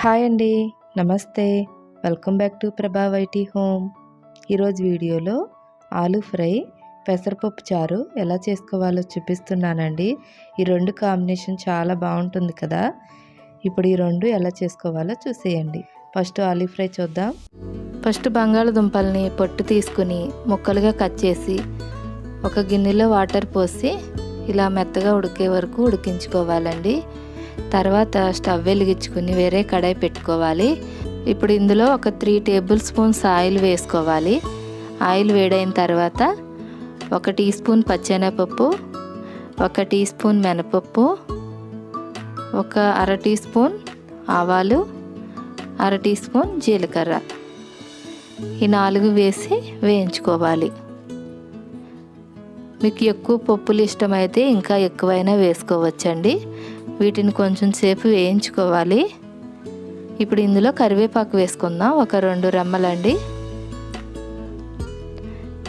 Hi అండి. నమస్తే. Welcome back to Prabha YT home. ఈరోజు వీడియోలో ఆలూ ఫ్రై పెసరపప్పు చారు ఎలా చేసుకోవాలో చూపిస్తున్నానండి. ఈ రెండు కాంబినేషన్ చాలా బాగుంటుంది కదా. ఇప్పుడు ఈ రెండు ఎలా చేసుకోవాలో చూసేయండి. ఫస్ట్ ఆలూ ఫ్రై చూద్దాం. ఫస్ట్ బంగాళదుంపల్ని పొట్టు తీసుకుని ముక్కలుగా కట్ చేసి ఒక గిన్నెలో వాటర్ పోసి ఇలా మెత్తగా ఉడికే వరకు ఉడికించుకోవాలండి. తర్వాత స్టవ్ వెలిగించుకుని వేరే కడాయి పెట్టుకోవాలి. ఇప్పుడు ఇందులో ఒక త్రీ టేబుల్ స్పూన్స్ ఆయిల్ వేసుకోవాలి. ఆయిల్ వేడైన తర్వాత ఒక టీ స్పూన్ పచ్చెనపప్పు ఒక టీ స్పూన్ మినపప్పు ఒక అర టీ స్పూన్ ఆవాలు అర టీ స్పూన్ జీలకర్ర. ఈ నాలుగు వేసి వేయించుకోవాలి. మీకు ఎక్కువ పప్పులు ఇష్టమైతే ఇంకా ఎక్కువైనా వేసుకోవచ్చండి. వీటిని కొంచెం సేపు వేయించుకోవాలి. ఇప్పుడు ఇందులో కరివేపాకు వేసుకుందాం. ఒక రెండు రెమ్మలండి.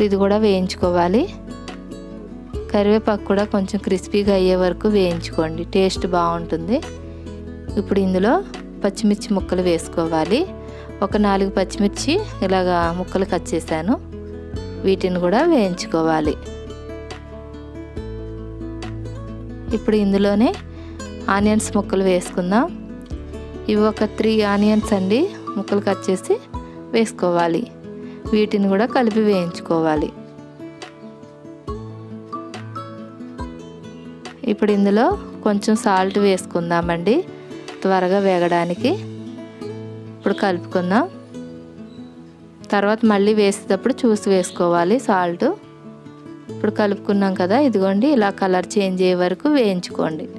ఇది కూడా వేయించుకోవాలి. కరివేపాకు కూడా కొంచెం క్రిస్పీగా అయ్యే వరకు వేయించుకోండి. టేస్ట్ బాగుంటుంది. ఇప్పుడు ఇందులో పచ్చిమిర్చి ముక్కలు వేసుకోవాలి. ఒక నాలుగు పచ్చిమిర్చి ఇలాగా ముక్కలు కట్ చేశాను. వీటిని కూడా వేయించుకోవాలి. ఇప్పుడు ఇందులోనే ఆనియన్స్ ముక్కలు వేసుకుందాం. ఇవి ఒక త్రీ ఆనియన్స్ అండి ముక్కలు కట్ చేసి వేసుకోవాలి. వీటిని కూడా కలిపి వేయించుకోవాలి. ఇప్పుడు ఇందులో కొంచెం సాల్ట్ వేసుకుందామండి త్వరగా వేగడానికి. ఇప్పుడు కలుపుకుందాం. తర్వాత మళ్ళీ వేసేటప్పుడు చూసి వేసుకోవాలి సాల్ట్. ఇప్పుడు కలుపుకున్నాం కదా ఇదిగోండి ఇలా కలర్ చేంజ్ అయ్యే వరకు వేయించుకోండి.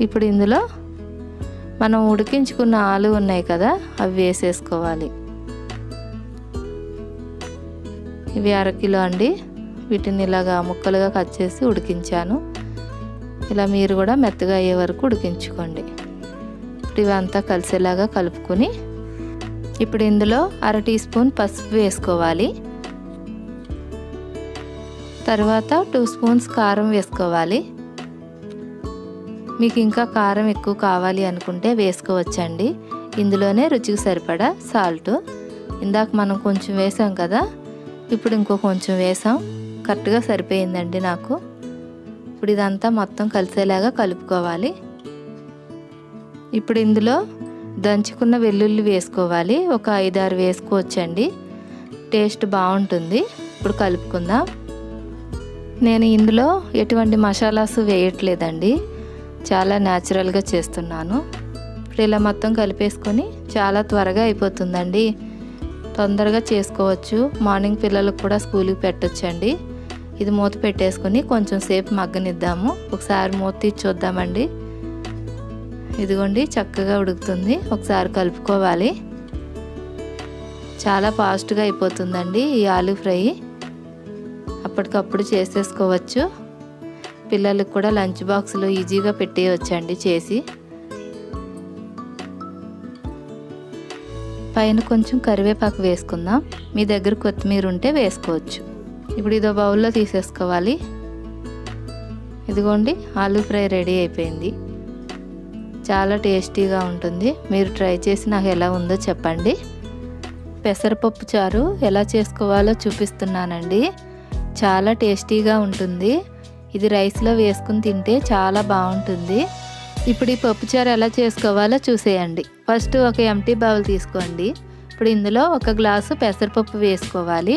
ఇప్పుడు ఇందులో మనం ఉడికించుకున్న ఆలు ఉన్నాయి కదా అవి వేసేసుకోవాలి. ఇవి అరకిలో అండి. వీటిని ఇలాగా ముక్కలుగా కట్ చేసి ఉడికించాను. ఇలా మీరు కూడా మెత్తగా అయ్యే వరకు ఉడికించుకోండి. ఇప్పుడు ఇవంతా కలిసేలాగా కలుపుకొని ఇప్పుడు ఇందులో అర టీ స్పూన్ పసుపు వేసుకోవాలి. తర్వాత టూ స్పూన్స్ కారం వేసుకోవాలి. మీకు ఇంకా కారం ఎక్కువ కావాలి అనుకుంటే వేసుకోవచ్చండి. ఇందులోనే రుచికి సరిపడా సాల్ట్. ఇందాక మనం కొంచెం వేసాం కదా ఇప్పుడు ఇంకో కొంచెం వేసాం. కరెక్ట్గా సరిపోయిందండి నాకు. ఇప్పుడు ఇదంతా మొత్తం కలిసేలాగా కలుపుకోవాలి. ఇప్పుడు ఇందులో దంచుకున్న వెల్లుల్లి వేసుకోవాలి. ఒక ఐదారు వేసుకోవచ్చండి. టేస్ట్ బాగుంటుంది. ఇప్పుడు కలుపుకుందాం. నేను ఇందులో ఎటువంటి మసాలాస్ వేయట్లేదండి. చాలా న్యాచురల్గా చేస్తున్నాను. ఇప్పుడు ఇలా మొత్తం కలిపేసుకొని చాలా త్వరగా అయిపోతుందండి. తొందరగా చేసుకోవచ్చు. మార్నింగ్ పిల్లలకు కూడా స్కూల్కి పెట్టొచ్చండి. ఇది మూత పెట్టేసుకొని కొంచెం సేపు మగ్గనిద్దాము. ఒకసారి మూత తీసి చూద్దామండి. ఇదిగోండి చక్కగా ఉడుకుతుంది. ఒకసారి కలుపుకోవాలి. చాలా ఫాస్ట్గా అయిపోతుందండి ఈ ఆలూ ఫ్రై. అప్పటికప్పుడు చేసేసుకోవచ్చు. పిల్లలకు కూడా లంచ్ బాక్స్లో ఈజీగా పెట్టేయచ్చండి చేసి. పైన కొంచెం కరివేపాకు వేసుకుందాం. మీ దగ్గర కొత్తిమీర ఉంటే వేసుకోవచ్చు. ఇప్పుడు ఇదో బౌల్లో తీసేసుకోవాలి. ఇదిగోండి ఆలూ ఫ్రై రెడీ అయిపోయింది. చాలా టేస్టీగా ఉంటుంది. మీరు ట్రై చేసి నాకు ఎలా ఉందో చెప్పండి. పెసరపప్పు చారు ఎలా చేసుకోవాలో చూపిస్తున్నానండి. చాలా టేస్టీగా ఉంటుంది. ఇది రైస్లో వేసుకుని తింటే చాలా బాగుంటుంది. ఇప్పుడు ఈ పప్పుచారు ఎలా చేసుకోవాలో చూసేయండి. ఫస్ట్ ఒక ఎంటీ బౌల్ తీసుకోండి. ఇప్పుడు ఇందులో ఒక గ్లాసు పెసరపప్పు వేసుకోవాలి.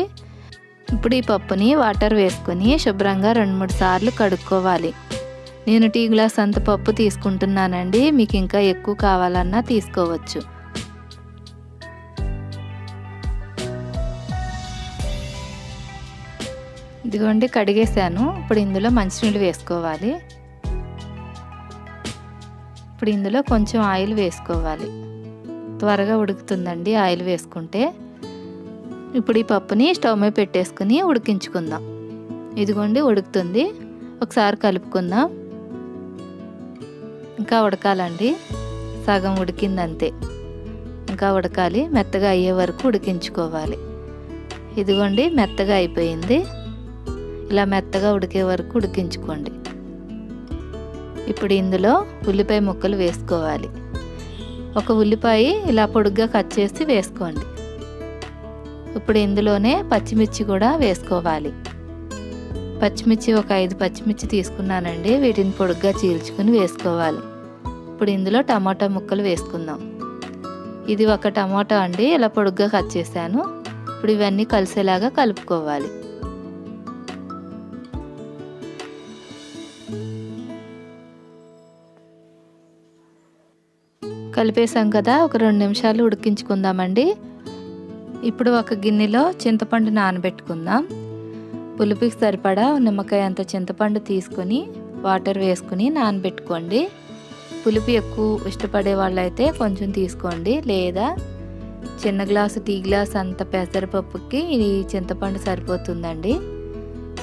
ఇప్పుడు ఈ పప్పుని వాటర్ వేసుకొని శుభ్రంగా రెండు మూడు సార్లు కడుక్కోవాలి. నేను టీ గ్లాస్ అంత పప్పు తీసుకుంటున్నానండి. మీకు ఇంకా ఎక్కువ కావాలన్నా తీసుకోవచ్చు. ఇదిగోండి కడిగేసాను ఇప్పుడు ఇందులో మంచినీళ్ళు వేసుకోవాలి. ఇప్పుడు ఇందులో కొంచెం ఆయిల్ వేసుకోవాలి. త్వరగా ఉడుకుతుందండి ఆయిల్ వేసుకుంటే. ఇప్పుడు ఈ పప్పుని స్టవ్ మీద పెట్టేసుకుని ఉడికించుకుందాం. ఇదిగోండి ఉడుకుతుంది. ఒకసారి కలుపుకుందాం. ఇంకా ఉడకాలండి. సగం ఉడికింది అంతే ఇంకా ఉడకాలి. మెత్తగా అయ్యే వరకు ఉడికించుకోవాలి. ఇదిగోండి మెత్తగా అయిపోయింది. ఇలా మెత్తగా ఉడికే వరకు ఉడికించుకోండి. ఇప్పుడు ఇందులో ఉల్లిపాయ ముక్కలు వేసుకోవాలి. ఒక ఉల్లిపాయ ఇలా పొడుగ్గా కట్ చేసి వేసుకోండి. ఇప్పుడు ఇందులోనే పచ్చిమిర్చి కూడా వేసుకోవాలి. పచ్చిమిర్చి ఒక ఐదు పచ్చిమిర్చి తీసుకున్నానండి. వీటిని పొడుగ్గా చీల్చుకుని వేసుకోవాలి. ఇప్పుడు ఇందులో టమాటా ముక్కలు వేసుకుందాం. ఇది ఒక టమాటా అండి. ఇలా పొడుగ్గా కట్ చేశాను. ఇప్పుడు ఇవన్నీ కలిసేలాగా కలుపుకోవాలి. కలిపేసాం కదా ఒక రెండు నిమిషాలు ఉడికించుకుందామండి. ఇప్పుడు ఒక గిన్నెలో చింతపండు నానబెట్టుకుందాం. పులుపుకి సరిపడా నిమ్మకాయ అంత చింతపండు తీసుకొని వాటర్ వేసుకుని నానబెట్టుకోండి. పులుపు ఎక్కువ ఇష్టపడే వాళ్ళైతే కొంచెం తీసుకోండి. లేదా చిన్న గ్లాసు టీ గ్లాస్ అంత పెసరపప్పుకి ఈ చింతపండు సరిపోతుందండి.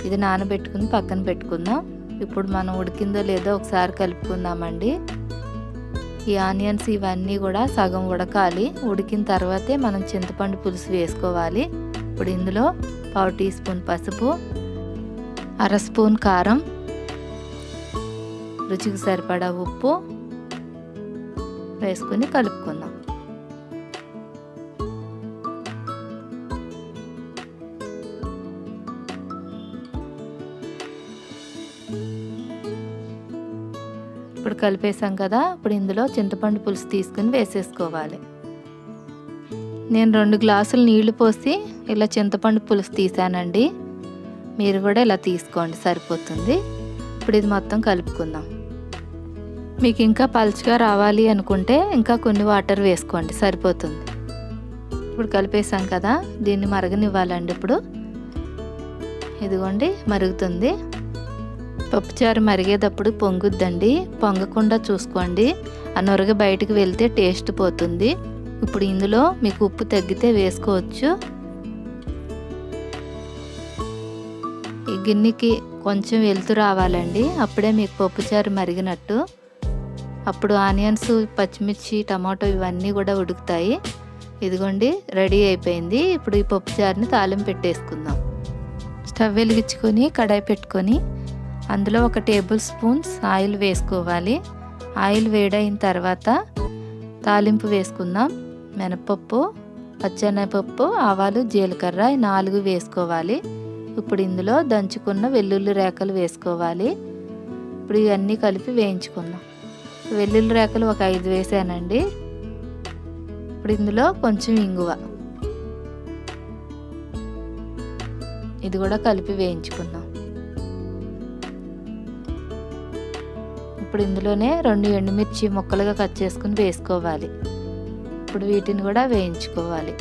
ఇది నానబెట్టుకుని పక్కన పెట్టుకుందాం. ఇప్పుడు మనం ఉడికిందో లేదో ఒకసారి కలుపుకుందామండి. ఈ ఆనియన్స్ ఇవన్నీ కూడా సగం ఉడకాలి. ఉడికిన తర్వాతే మనం చింతపండు పులుసు వేసుకోవాలి. ఇప్పుడు ఇందులో పావు టీ స్పూన్ పసుపు అర స్పూన్ కారం రుచికి సరిపడా ఉప్పు వేసుకుని కలుపుకుందాం. ఇప్పుడు కలిపేసాం కదా ఇప్పుడు ఇందులో చింతపండు పులుసు తీసుకుని వేసేసుకోవాలి. నేను రెండు గ్లాసులు నీళ్ళు పోసి ఇలా చింతపండు పులుసు తీసానండి. మీరు కూడా ఇలా తీసుకోండి సరిపోతుంది. ఇప్పుడు ఇది మొత్తం కలుపుకుందాం. మీకు ఇంకా పలుచగా రావాలి అనుకుంటే ఇంకా కొన్ని వాటర్ వేసుకోండి సరిపోతుంది. ఇప్పుడు కలిపేసాం కదా దీన్ని మరగనివ్వాలండి ఇప్పుడు. ఇదిగోండి మరుగుతుంది. పప్పుచారు మరిగేటప్పుడు పొంగుద్దండి. పొంగకుండా చూసుకోండి. ఆ నొరగ బయటకు వెళ్తే టేస్ట్ పోతుంది. ఇప్పుడు ఇందులో మీకు ఉప్పు తగ్గితే వేసుకోవచ్చు. ఈ గిన్నెకి కొంచెం వెళ్తూ రావాలండి. అప్పుడే మీకు పప్పుచారు మరిగినట్టు. అప్పుడు ఆనియన్స్ పచ్చిమిర్చి టమాటో ఇవన్నీ కూడా ఉడుకుతాయి. ఇదిగోండి రెడీ అయిపోయింది. ఇప్పుడు ఈ పప్పుచారుని తాలింపు పెట్టేసుకుందాం. స్టవ్ వెలిగించుకొని కడాయి పెట్టుకొని అందులో ఒక టేబుల్ స్పూన్స్ ఆయిల్ వేసుకోవాలి. ఆయిల్ వేడైన తర్వాత తాలింపు వేసుకుందాం. మినపప్పు పచ్చెనపప్పు ఆవాలు జీలకర్ర నాలుగు వేసుకోవాలి. ఇప్పుడు ఇందులో దంచుకున్న వెల్లుల్లి రేఖలు వేసుకోవాలి. ఇప్పుడు ఇవన్నీ కలిపి వేయించుకుందాం. వెల్లుల్లి రేఖలు ఒక ఐదు వేసానండి. ఇప్పుడు ఇందులో కొంచెం ఇంగువ. ఇది కూడా కలిపి వేయించుకుందాం. ఇప్పుడు ఇందులోనే రెండు ఎండుమిర్చి ముక్కలుగా కట్ చేసుకుని వేసుకోవాలి. ఇప్పుడు వీటిని కూడా వేయించుకోవాలి.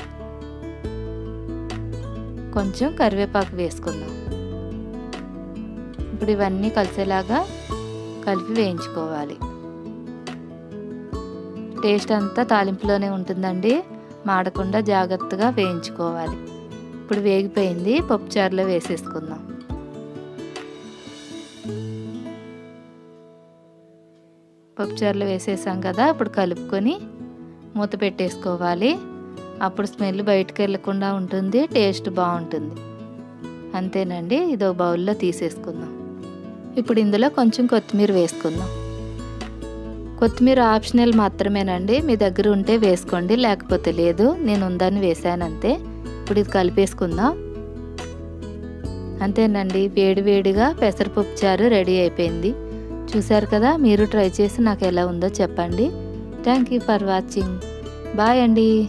కొంచెం కరివేపాకు వేసుకుందాం. ఇప్పుడు ఇవన్నీ కలిసేలాగా కలిపి వేయించుకోవాలి. టేస్ట్ అంతా తాలింపులోనే ఉంటుందండి. మాడకుండా జాగ్రత్తగా వేయించుకోవాలి. ఇప్పుడు వేగిపోయింది. పప్పుచారులో వేసేసుకుందాం. పప్పుచారులు వేసేసాం కదా ఇప్పుడు కలుపుకొని మూత పెట్టేసుకోవాలి. అప్పుడు స్మెల్ బయటకు వెళ్ళకుండా ఉంటుంది టేస్ట్ బాగుంటుంది. అంతేనండి ఇది ఒక బౌల్లో తీసేసుకుందాం. ఇప్పుడు ఇందులో కొంచెం కొత్తిమీర వేసుకుందాం. కొత్తిమీర ఆప్షనల్ మాత్రమేనండి మీ దగ్గర ఉంటే వేసుకోండి లేకపోతే లేదు నేను ఉందని వేసాను అంతే ఇప్పుడు ఇది కలిపేసుకుందాం. అంతేనండి వేడి వేడిగా పెసరపప్పు చారు రెడీ అయిపోయింది. చూశారు కదా? మీరు ట్రై చేసి నాకు ఎలా ఉందో చెప్పండి. Thank you for watching. Bye అండి.